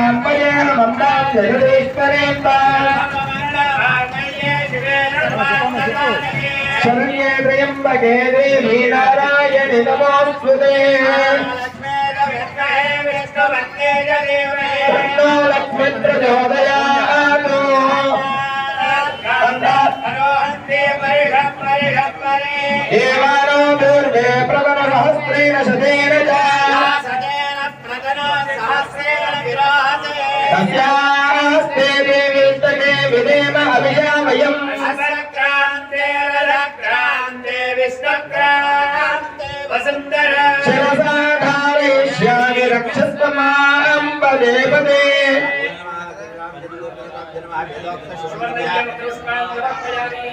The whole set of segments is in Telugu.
మంగళాంబయేన మందాం జగదీశ్వరేంద్ర శరణ్యే త్రయంబకే దేవీ నారాయణి నమోస్తుతే తన్నో లక్ష్మీ ప్రచోదయాతు దేవానో దూర్వే ప్రవర సహస్రేణ శతేన చ తస్యాస్తే దేవీష్టకే విదేమ అభియామయం శిరసాధారయిష్యామి రక్షస్వమాం పదే పదే నమస్కారాన్ని సమర్పయామి శాస్త్రాన్ని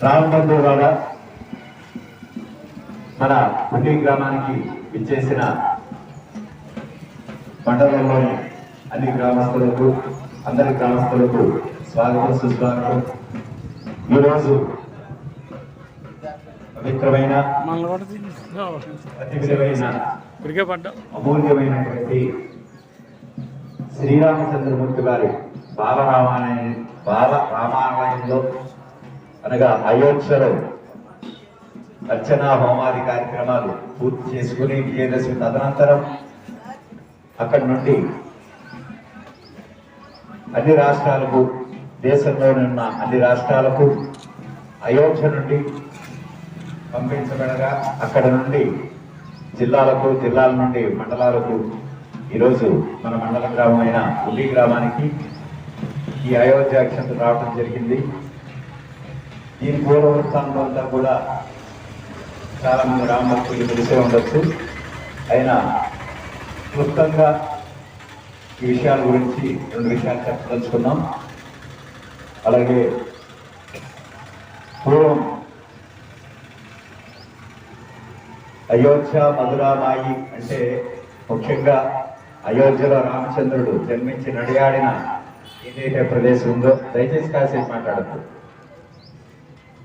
రామబంధువాడ మన పుండి గ్రామానికి ఇచ్చేసిన మండలంలోని అన్ని గ్రామస్తులకు అందరి గ్రామస్తులకు స్వాగతం సుస్వాగతం. ఈరోజు పవిత్రమైన అమూల్యమైనటువంటి శ్రీరామచంద్రమూర్తి గారి బాలరామాయణ బాల రామాలయంలో అనగా అయోధ్యలో అర్చనా హోమాది కార్యక్రమాలు పూర్తి చేసుకుని విజయదశమి తదనంతరం అక్కడి నుండి అన్ని రాష్ట్రాలకు దేశంలోని ఉన్న అన్ని రాష్ట్రాలకు అయోధ్య నుండి పంపించబడగా అక్కడ నుండి జిల్లాలకు జిల్లాల నుండి మండలాలకు ఈరోజు మన మండల గ్రామమైన ఉల్లి గ్రామానికి ఈ అయోధ్య అక్షంత రావడం జరిగింది. ఈ పూర్వ వృత్తాంతం అంతా కూడా చాలామంది రామభక్తులు తెలిసే ఉండొచ్చు. అయినా క్లుప్తంగా ఈ విషయాల గురించి రెండు విషయాలు చెప్పదలుచుకున్నాం. అలాగే పూర్వం అయోధ్య మధురామాయి అంటే ముఖ్యంగా అయోధ్యలో రామచంద్రుడు జన్మించి నడియాడిన ఏదైతే ప్రదేశం ఉందో దయచేసి కాసేపు మాట్లాడద్దు.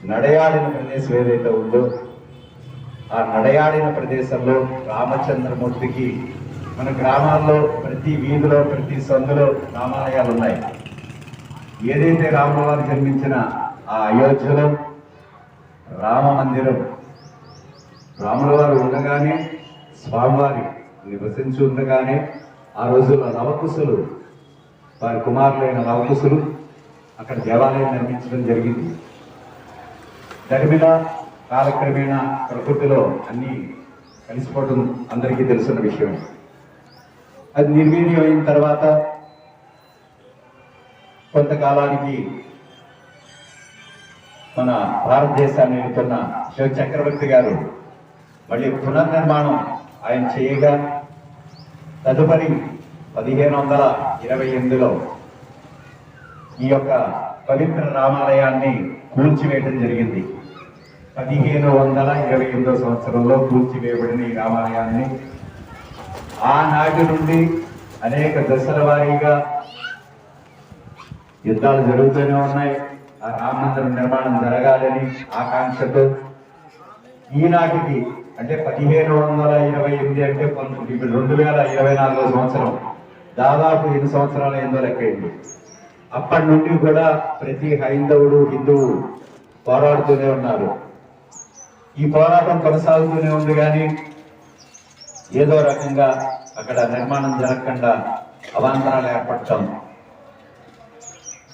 నడయాడిన ప్రదేశం ఏదైతే ఉందో ఆ నడయాడిన ప్రదేశంలో రామచంద్రమూర్తికి మన గ్రామాల్లో ప్రతి వీధిలో ప్రతి సందులో రామాలయాలు ఉన్నాయి. ఏదైతే రామవారు జన్మించిన ఆ అయోధ్యలో రామ మందిరం రాముల వారు ఉండగానే స్వామివారి నివసించి ఉండగానే ఆ రోజుల్లో నవకుశులు వారి కుమారులైన నవకుశులు అక్కడ దేవాలయం నిర్మించడం జరిగింది. దరిమిల కాలక్రమేణా ప్రకృతిలో అన్నీ కలిసిపోవడం అందరికీ తెలుసున్న విషయం. అది నిర్వీర్యం అయిన తర్వాత కొంతకాలానికి మన భారతదేశాన్ని వెళ్తున్న శివ చక్రవర్తి గారు మళ్ళీ పునర్నిర్మాణం ఆయన చేయగా తదుపరి పదిహేను వందల ఇరవై ఎనిమిదిలో ఈ యొక్క పవిత్ర రామాలయాన్ని కూల్చివేయడం జరిగింది. పదిహేను వందల ఇరవై ఎనిమిదో సంవత్సరంలో కూల్చివేయబడిన ఈ రామాలయాన్ని ఆనాటి నుండి అనేక దశల వారీగా యుద్ధాలు జరుగుతూనే ఉన్నాయి. ఆ రామ మందిరం నిర్మాణం జరగాలని ఆకాంక్షతో ఈనాటికి అంటే పదిహేను వందల ఇరవై ఎనిమిది అంటే పంతొమ్మిది ఇప్పుడు రెండు వేల ఇరవై నాలుగో సంవత్సరం దాదాపు ఎన్ని సంవత్సరాల ఎందో లెక్కైంది అప్పటి నుండి కూడా ప్రతి హైందవుడు హిందువు పోరాడుతూనే ఉన్నారు. ఈ పోరాటం కొనసాగుతూనే ఉంది కానీ ఏదో రకంగా అక్కడ నిర్మాణం జరగకుండా అవాంతరాలు ఏర్పడటం.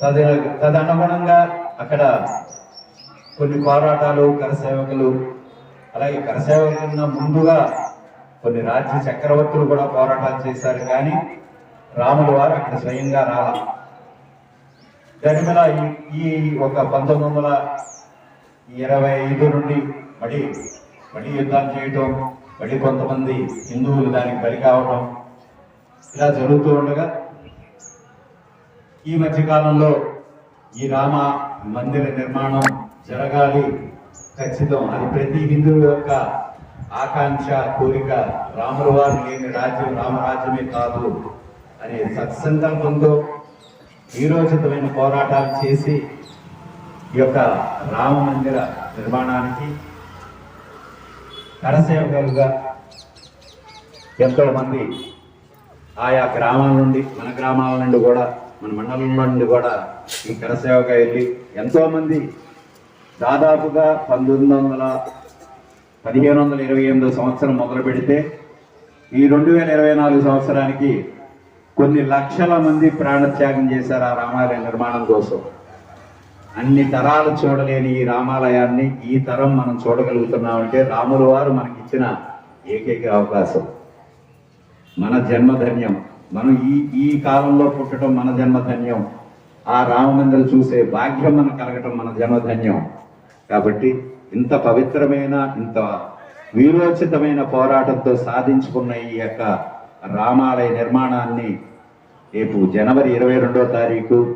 తద తదనుగుణంగా అక్కడ కొన్ని పోరాటాలు కరసేవకులు అలాగే కరసేవకున్న ముందుగా కొన్ని రాజ్య చక్రవర్తులు కూడా పోరాటాలు చేశారు కానీ రాముల వారు అక్కడ స్వయంగా రాల. దరిమిల ఈ ఈ ఒక పంతొమ్మిది వందల ఇరవై ఐదు నుండి మళ్ళీ మళ్ళీ యుద్ధాలు చేయటం మళ్ళీ కొంతమంది హిందువులు దానికి బలి కావడం ఇలా జరుగుతూ ఉండగా ఈ మధ్య కాలంలో ఈ రామ మందిర నిర్మాణం జరగాలి. ఖచ్చితం. అది ప్రతి హిందువు యొక్క ఆకాంక్ష కోరిక రాముల వారు లేని రాజ్యం రామరాజ్యమే కాదు అనే సత్సంకల్పంతో వీరోచితమైన పోరాటాలు చేసి ఈ యొక్క రామ మందిర నిర్మాణానికి కరసేవకులుగా ఎంతోమంది ఆయా గ్రామాల నుండి మన గ్రామాల నుండి కూడా మన మండలం నుండి కూడా ఈ కరసేవగా వెళ్ళి ఎంతోమంది దాదాపుగా పంతొమ్మిది వందల పదిహేను వందల ఇరవై ఎనిమిదో సంవత్సరం మొదలు పెడితే ఈ రెండు వేల ఇరవై నాలుగు సంవత్సరానికి కొన్ని లక్షల మంది ప్రాణత్యాగం చేశారు ఆ రామాలయ నిర్మాణం కోసం. అన్ని తరాలు చూడలేని ఈ రామాలయాన్ని ఈ తరం మనం చూడగలుగుతున్నామంటే రాముల వారు మనకిచ్చిన ఏకైక అవకాశం. మన జన్మధన్యం మనం ఈ ఈ కాలంలో పుట్టడం మన జన్మధన్యం ఆ రామమందిరం చూసే భాగ్యం మనకు కలగటం మన జన్మధన్యం. కాబట్టి ఇంత పవిత్రమైన ఇంత వీరోచితమైన పోరాటంతో సాధించుకున్న ఈ యొక్క రామాలయ నిర్మాణాన్ని రేపు జనవరి ఇరవై రెండో తారీఖు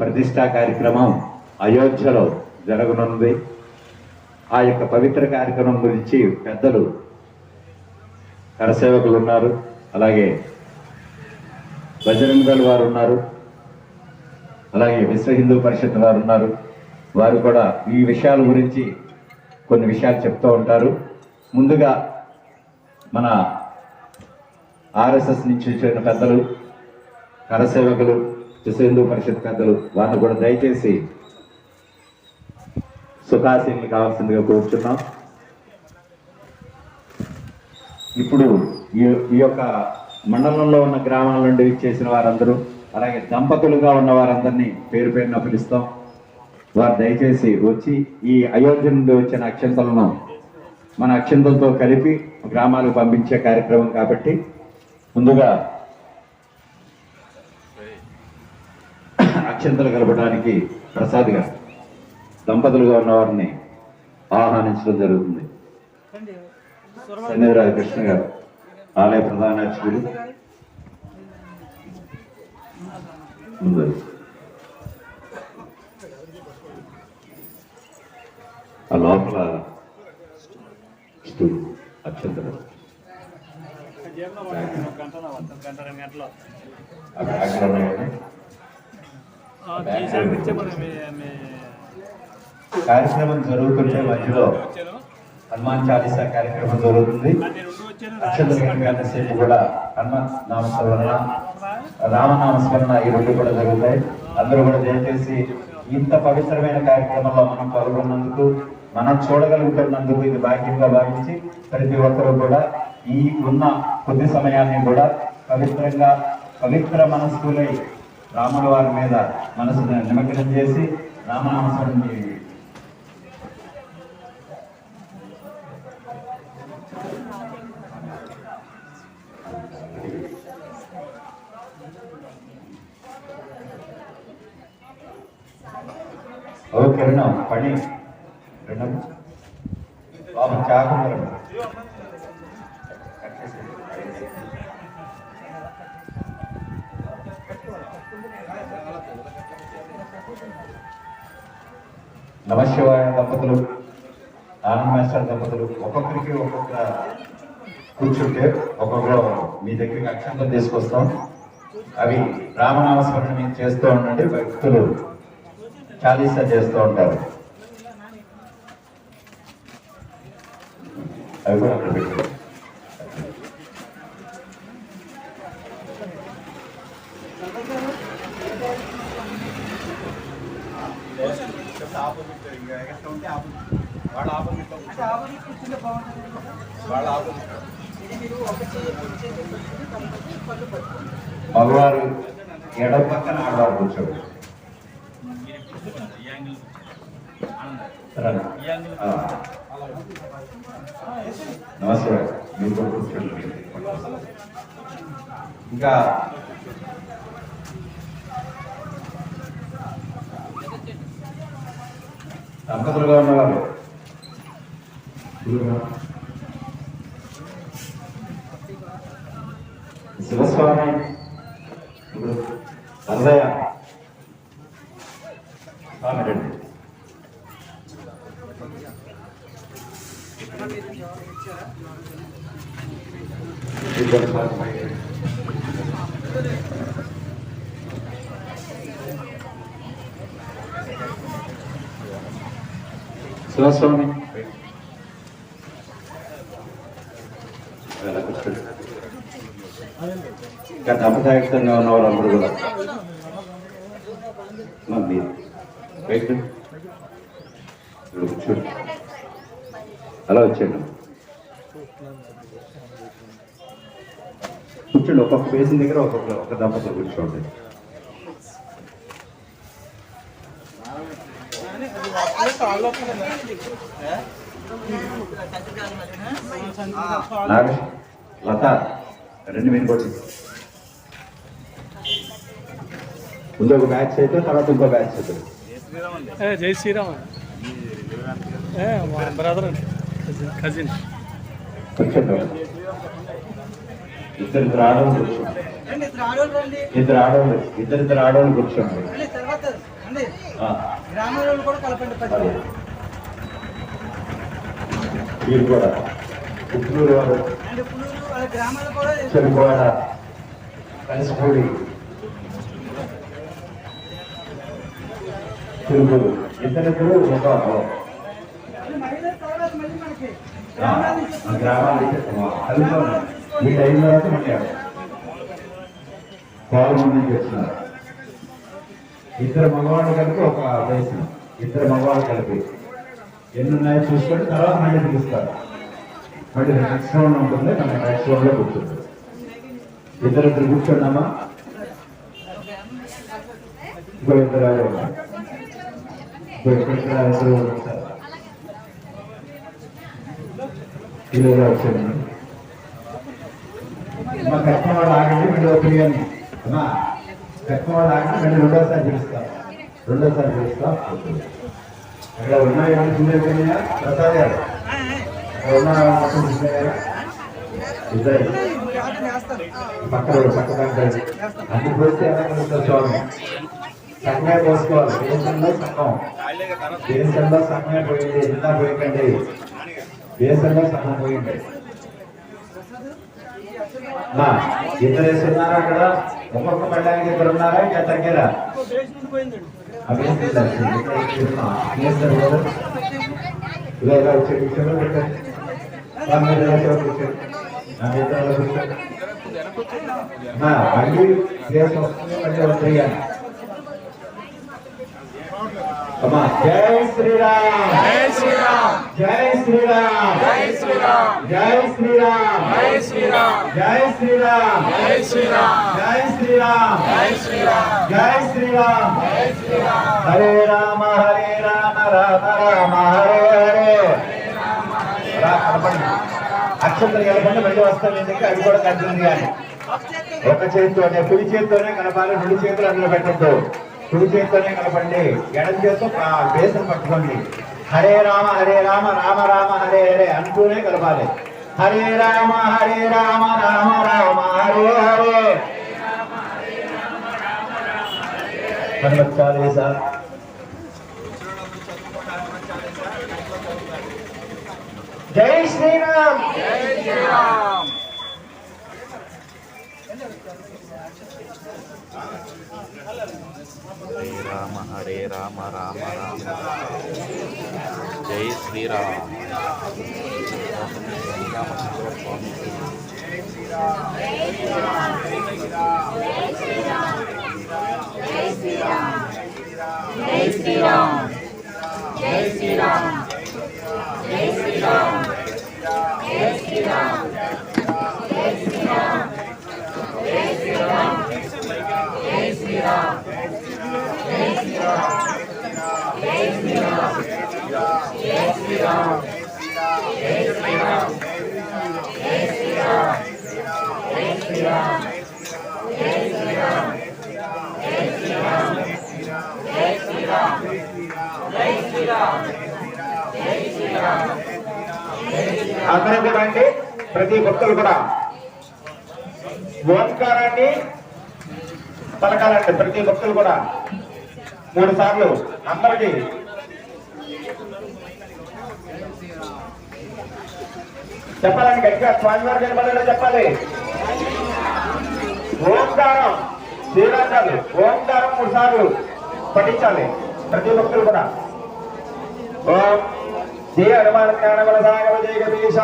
ప్రతిష్టా కార్యక్రమం అయోధ్యలో జరగనుంది. ఆ యొక్క పవిత్ర కార్యక్రమం గురించి పెద్దలు కరసేవకులు ఉన్నారు. అలాగే బజరంగ దళ్ వారు ఉన్నారు. అలాగే విశ్వ హిందూ పరిషత్ వారు ఉన్నారు. వారు కూడా ఈ విషయాల గురించి కొన్ని విషయాలు చెప్తూ ఉంటారు. ముందుగా మన ఆర్ఎస్ఎస్ నుంచి వచ్చిన పెద్దలు కరసేవకులు విశ్వ పరిషత్ పెద్దలు వారిని కూడా దయచేసి సుఖాసీనులు కావాల్సిందిగా కోరుచున్నాం. ఇప్పుడు ఈ ఈ యొక్క మండలంలో ఉన్న గ్రామాల నుండి ఇచ్చేసిన వారందరూ అలాగే దంపతులుగా ఉన్న వారందరినీ పేరు పేరున పిలుస్తాం. వారు దయచేసి వచ్చి ఈ అయోధ్య నుండి వచ్చిన అక్షంతలను మన అక్షంతలతో కలిపి గ్రామాలకు పంపించే కార్యక్రమం కాబట్టి ముందుగా అక్షంతలు కలపడానికి ప్రసాద్ గారు దంపతులుగా ఉన్నవారిని ఆహ్వానించడం జరుగుతుంది. సన్నిధిరాజు కృష్ణ గారు ఆలయ ప్రధాన అర్చకుడు ముందు. ఆ లోపల అక్షంతలు ఆ బ్యాగ్లో ఉన్నాయండి. కార్యక్రమం జరుగుతుంటే మధ్యలో హనుమాన్ చాలీసా కార్యక్రమం జరుగుతుంది అక్షతసేపు కూడా హనుమాన్ నామస్మరణ రామనామస్మరణ ఈ రెండు కూడా జరుగుతాయి అందరూ కూడా దయచేసి ఇంత పవిత్రమైన కార్యక్రమంలో మనం పాల్గొన్నందుకు మనం చూడగలుగుతున్నందుకు ఇది భాగ్యంగా భావించి ప్రతి ఒక్కరూ కూడా ఈ ఉన్న కొద్ది సమయాన్ని కూడా పవిత్రంగా పవిత్ర మనస్కులై రాముల వారి మీద మనసును నిమగ్నం చేసి రామనామస్మరణ చేయండి. ఓ కిరణ్ పని. నమశివాయ దంపతులు ఆనంద మాస్టర్ దంపతులు ఒక్కొక్కరికి ఒక్కొక్క కూర్చుంటే ఒక్కొక్కరు మీ దగ్గరికి అక్షంతం తీసుకొస్తాం. అవి రామనామస్మరణ మీరు చేస్తూ ఉండండి భక్తులు చాలీసా చేస్తూ ఉంటారు. అవి కూడా అక్కడ మగవారు ఎడమ పక్కన ఆడవారు కూర్చోడు. రండి. నమస్తే మీరు కూర్చోండి. ఇంకా దంపతులుగా ఉన్నవారు శివస్వామి. ఇప్పుడు వరదయ్య స్వామి ఇద్దరు స్వామి శివస్వామి గత అపదాయకంగా ఉన్నవారు అందరూ కూడా అలా వచ్చాడు కూర్చోండి ఒక్కొక్క బేసిన్ దగ్గర ఒక్కొక్క ఒక దంపతులు కూర్చోండి. లత రెండు మీరు కూడా ముందు ఒక బ్యాచ్ అయితే తర్వాత ఇంకో బ్యాచ్ అవుతుంది జై శ్రీరామ్. బ్రదర్ ఆడవాళ్ళు కూర్చోండి. ఇద్దరు ఆడవాళ్ళు ఆడవాళ్ళు కూర్చోండి. మీరు కూడా. పుట్టినూరు వారు. చెరుకు కలిసిపోయి. తెలుగు ఇద్దరిద్దరు ఒక గ్రామాలు మీ తర్వాత మళ్ళీ పాల్గొని చేస్తున్నారు ఇద్దరు మగవాళ్ళు కలిపి ఒక వయసు ఇద్దరు మగవాళ్ళు కలిపి. ఎన్ని ఉన్నాయో చూసుకొని తర్వాత మళ్ళీ పిలుస్తారు. మళ్ళీ నెక్స్ట్ రౌండ్ ఉంటుంది. మన నెక్స్ట్ రౌండ్లో కూర్చుంటుంది. ఇద్దరు ఇద్దరు కూర్చున్నామా? ఇంకో ఇద్దరు ఎక్కడికి రాయాల్సిన ఈరోజు వచ్చింది మా కట్టినవాడు ఆగండి మళ్ళీ ఒపీనియన్ అమ్మా కట్టినవాడు ఆగండి మళ్ళీ రెండోసారి పిలుస్తాం రెండోసారి పిలుస్తాం అక్కడ ఉన్నాయి సుందర్ ప్రసాద్ గారు అక్కడ ఉన్నాడు ఇద్దరు పక్కన పక్కన అందరూ పోతే అలా స్వామి సంఘే దేశంలో సంఘం పోయింది ఎంత పోయిందండి? దేశంలో సంఘం పోయింది? మా ఇద్దరు వేస్తున్నారా అక్కడ? ఒక్కొక్క పడ్డానికి ఇద్దరు ఉన్నారా? ఇంకా తగ్గారా ఇరవై దేశం వస్తుంది జై శ్రీరామ్ జై శ్రీరామ్ జై శ్రీరామ్ జై శ్రీరామ్ జై శ్రీరామ్ జై శ్రీరామ్ జై శ్రీరామ్ జై శ్రీరామ్ జై శ్రీరామ్ జై శ్రీరామ్ జై శ్రీరామ్ జై శ్రీరామ్ హరే రామ హరే రామ రామ రామ హరే హరే అక్షంతలు కలపండి మళ్ళీ వస్తాం ఎందుకు అది కూడా కట్టింది కానీ ఒక చేతితోనే కుడి చేతితోనే కలపాలి రెండు చేతులు అందులో పెట్టద్దు కుడి చేతితోనే కలపండి ఎడం చేతితో పా- బేసం పట్టుకోండి. హరే రామ హరే రామ రామ రామ హరే హరే అంటూనే కలపాలి. హరే రామ హరే రామ రామ రామ హరే హరే. హనుమత్ చాలీసా జై శ్రీరామ్. హరే రామ హరే రామ రామ రామ జై శ్రీరామ. శ్రీరామచంద్ర స్వామి జై అందరూ ప్రతి భక్తులు కూడా ఓంకారాన్ని పలకాలండి. ప్రతి భక్తులు కూడా మూడు సార్లు. అందరికి. చెప్పాలండి గట్టిగా స్వామివారి నిలబడేలా చెప్పాలి. ఓంకారం శ్రీరాజాలు ఓంకారం మూడు సార్లు పఠించాలి. ప్రతి భక్తులు కూడా. ఓం శ్రీ హనుమాన్ జ్ఞాన బల సాగర జయ గణేశ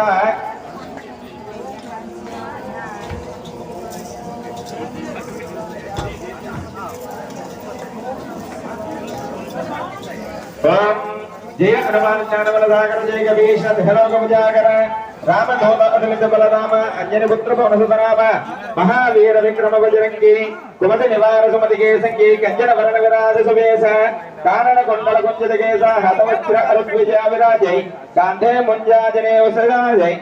జయ హనుమాన్ జ్ఞాన బల సాగర జయ గణేశ ధలోకమ జాగర రామ ధోమ అతులిత బలరామ అంజని పుత్ర పవనసుత మహావీర విక్రమ బజరంగి కుమతి నివార సుమతి కేసంగి కంజన వరణ విరాజ సువేశ కారణ కొండల కుంజత కేశ హతవజ్ర అరుద్విజ విరాజై కాంధే ముంజాజనే వసరాజై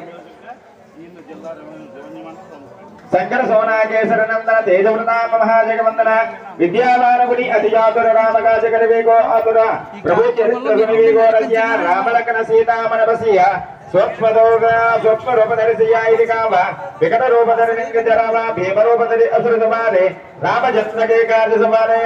శంకర సోనాకేశ్వర నందన తేజవృతామ మహాజగవందన విద్యావానగుడి అతిజాతుర రామకాజగరి వేగో ఆతుర ప్రభు చరిత్ర వివేగో రజ్య రామలకన సీతామన బసియ సూక్ష్మదోగ సూక్ష్మ ఇది కామ వికట రూపధరి నింగజరామ భీమ రూపధరి అసుర సమానే రామ కార్య సమానే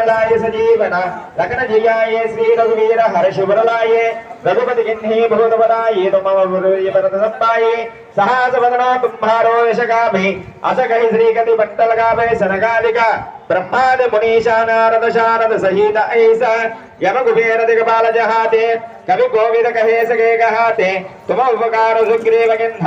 సజీవన లకన జియాయే శ్రీ రఘువీర హర్షువరలాయే రఘుపతి గిన్హి భూతవరాయే తుమవ భరత సంపాయే సహాసవదనో కుంభారో యశగామి అసకహి శ్రీగతి పట్టలగామే సనగాలిక బ్రహ్మాది మునీషా నారద శారద సహిత ఐస యమ కుబేర దిగబాల జహాతే కవి గోవిద కహే సగే గహాతే తుమ ఉపకార సుగ్రీవ గిన్హ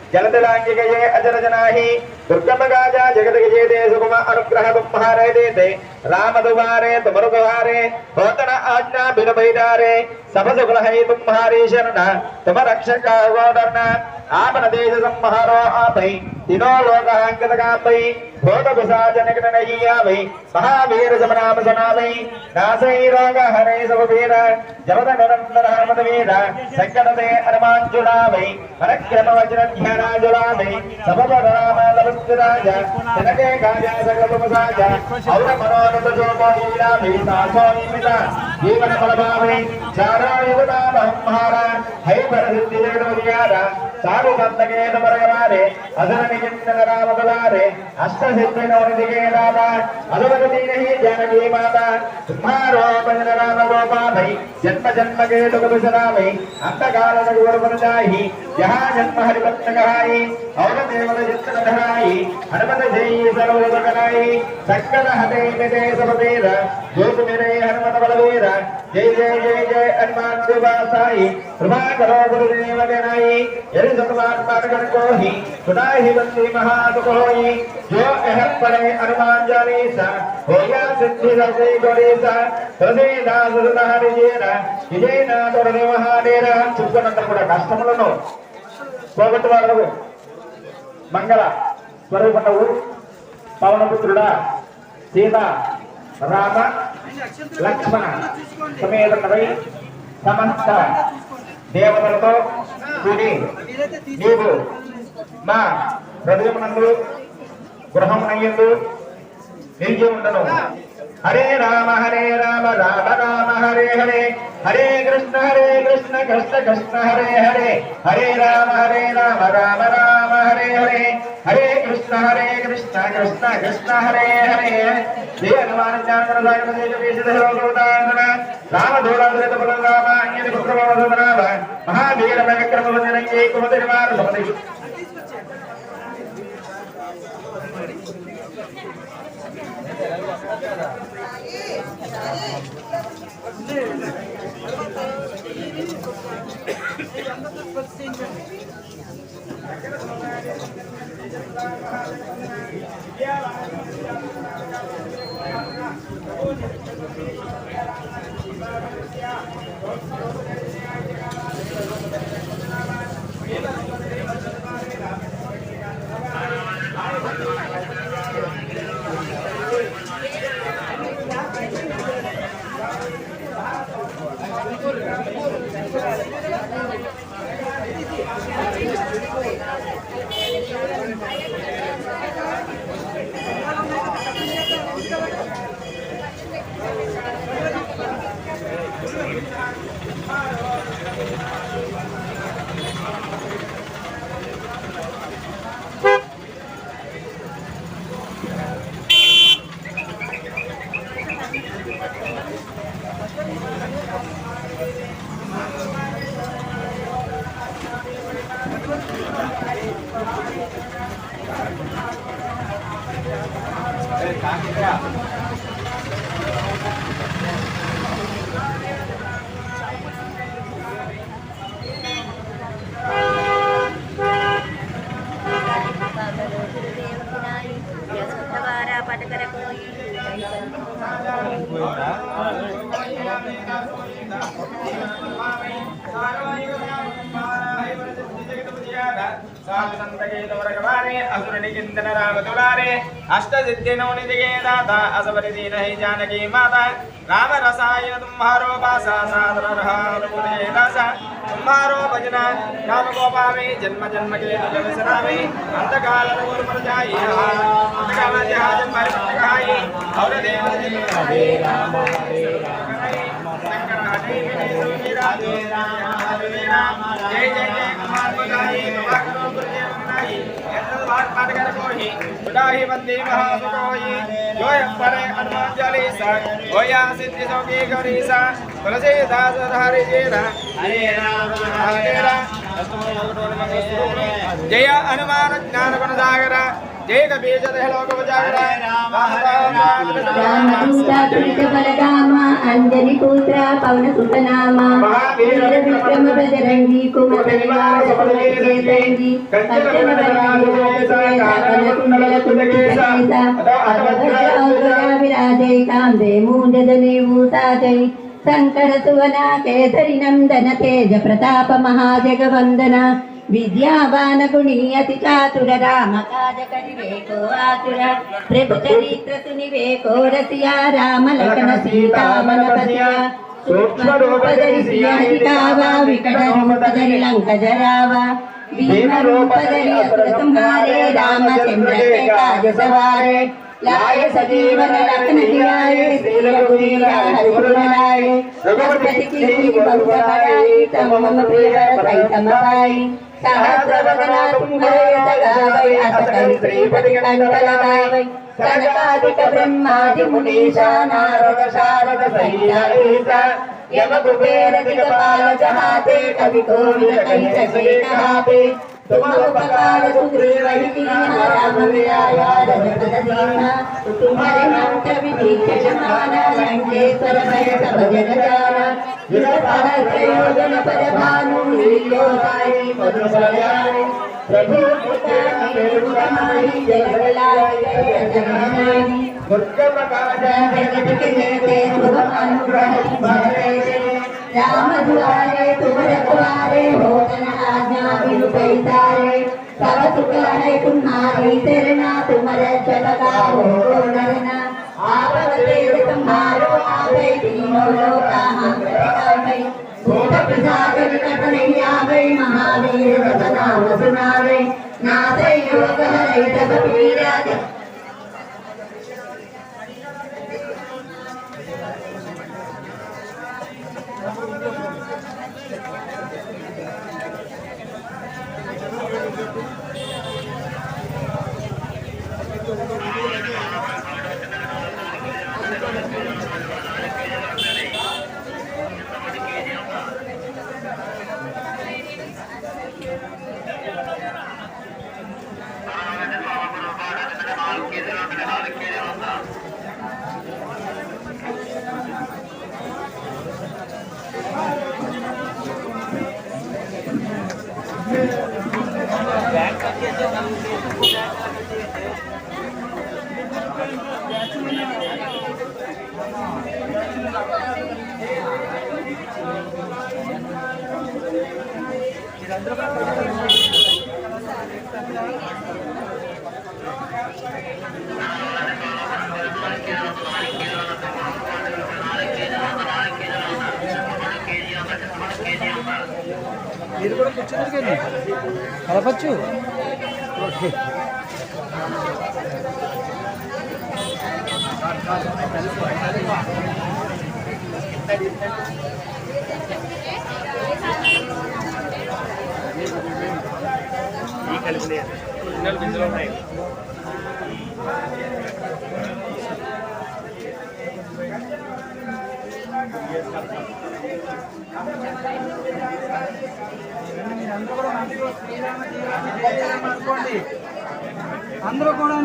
అజర అజరజనాహి దుర్గమగాజా జగదగజే దేశకుమ అనుగ్రహ తుమ్హారే దేతే రామ దువారే హోతన ఆజ్ఞా బినబైదారే సభసుకులహై తుమ్హారీ శరణ తుమ రక్షక ఆపన దేశ సంహారో ఆపై తినో లోకాంగతకాపై భూత మహావీర జమనామ సనావై నాసై హరే సవీర జవద నిరంతర వీర సంకటతే హనుమాంజుడావై పరక్రమ వజ్ర ధ్యానాజుడావై సభవ రామ లవస్తిరాజ జనకే గాజా సకలపసాజ ఔర మనోరథ జోమోహీలాభి సాసో జీవన ఫలభావై హైపర సిద్ధి సారు అష్ట ಸಿದ್ಧನವರು ದಿಗೇಲಾದ ಅಲವರದಿ ನಹಿ ಜಾನಕಿ ಮಾತಾ ಸುಮಾರೋಪನ ರಾಮ ಗೋಪಾಲೈ ಜನ್ಮ ಜನ್ಮಗೆ ತುಗಬಿಸಲಾಮೈ ಅಂತಕಾಲದ ಗುರುವರದಾಹಿ ಯಹ ಜನ್ಮ ಹರಿಪತ್ನಗಹಾಯಿ ఔరదేవర యుక్తనధరాయి హనుమత జయి సర్వలోకనాయి సక్కన హతైన జయ సమవేర జ్యోతి నిరయ హనుమత బలవేర జయ జయ జయ జయ హనుమాన్ దేవాసాయి కృపాకరో గురుదేవ గణాయి ఎరి సతమాత్మాన కోహి సునాహి వంది మహాతుకోయి జో ఎహం పడే హనుమాన్ జానీస హోయా సిద్ధి రసై గోరీస తులసీ దాసున హరిజేన విజయనాథుడు మహానేర చెప్పుకున్నంత కూడా కష్టములను పోగొట్టువారు మంగళ స్వరూపటవు పవనపుత్రుడా సీత రామ లక్ష్మణ సమేతమై సమస్త దేవతలతో కూడి నీవు మా హృదయమునందు గృహం అయ్యందు నిలిచి ఉండను. హరే రామ హరే రామ రామ రామ హరే హరే. హరే కృష్ణ హరే కృష్ణ కృష్ణ కృష్ణ హరే హరే. హరే రామ హరే రామ రామ రామ. हरे हरे हरे कृष्ण हरे कृष्ण कृष्ण कृष्ण, हरे हरे हे हनुमान ज्ञान राम धूराधृत बल रामायण विक्रमोदराम महावीर विक्रम वंदनये Thank you. ఇవాళ दाता असवरिदीन हि जानकी माता। राम रसाय तुम्हारो बासा सादर रहानुने दासा तुम्हारो भजना राम को पावे जन्म जन्म के दुख विसरावे अंत काल दूर पर जाई अंत काल जहा जन्म हरि पत कहाई और देव जी हरे राम। हरे राम जय जय जय। कुमार बजाई बाबा करो गुरुदेव बनाई ऐसा बात पाठ कर कोई बुढ़ाई बंदी महासुकोई जो परे हनुमान चालीसा होया सिद्धि सौकी गौरीसा तुलसी दास हरि जेरा हरे राम हरे राम जय हनुमान ज्ञान गुण सागर రామదూతబలగామ అంజని పవన సుతనామ వీర సువన కేసరి నందన తేజ ప్రతాప మహాజగవందన విద్యావానకుని అతి చాతుర రామకాజ కరివేకో ఆతుర ప్రభు చరిత్ర సునివేకో రసియా రామ లఖన సీతామన లాయ సజీవన రత్నదియాయ శ్రీలకు హరిగురునాయ రఘుపతికి భక్తపరాయ తమమ ప్రియ రైతమరాయ సహస్రవదనాపుంగయ సగావై అసకం శ్రీపతి బ్రహ్మాది మునీష నారద శారద సైలాయేత యమ కుబేర కవితో తుమరుపకాలకు ప్రేరహితిన రామర్యాయాద జగదగీన తుమరి మంట విధికజమాన లంకేశ్వర భయత భజనగాన యుగపర ప్రయోజన పరమాను నీలోపాయి మధుసయాని ప్రభు జగన్నాని దుర్గ ప్రకాశ జగతికి జయతే అనుగ్రహం భగవేశ तुम्हारे नाम कवि दीक्ष समाना लंकेश्वर भय सब जग जाना जिस पर प्रयोजन पद भानु लीलो साई मधुर बजाए प्रभु पुत्र निर्गुणाई जय बलाई जय जगन्नाथ जगत के देते शुभ अनुग्रह भरे राम दुआरे तुम रखवारे हो तन आज्ञा बिनु पैसारे सब सुख है तुम्हारी तेरना तुम रक्षक का हो మీరు కూడా కూర్చోండి కానీ. కలపచ్చు? ఓకే. కూడా మంచిగా శ్రీరామ అందరూ కూడా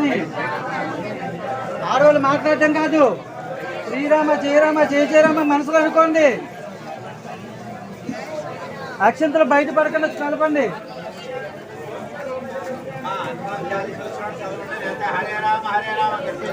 ఆడవాళ్ళు మాట్లాడటం కాదు. శ్రీరామ జయరామ జయ జయరామ మనసులో అనుకోండి. అక్షంతలు బయటపడకుండా కలపండి हरे राम हरे राम करते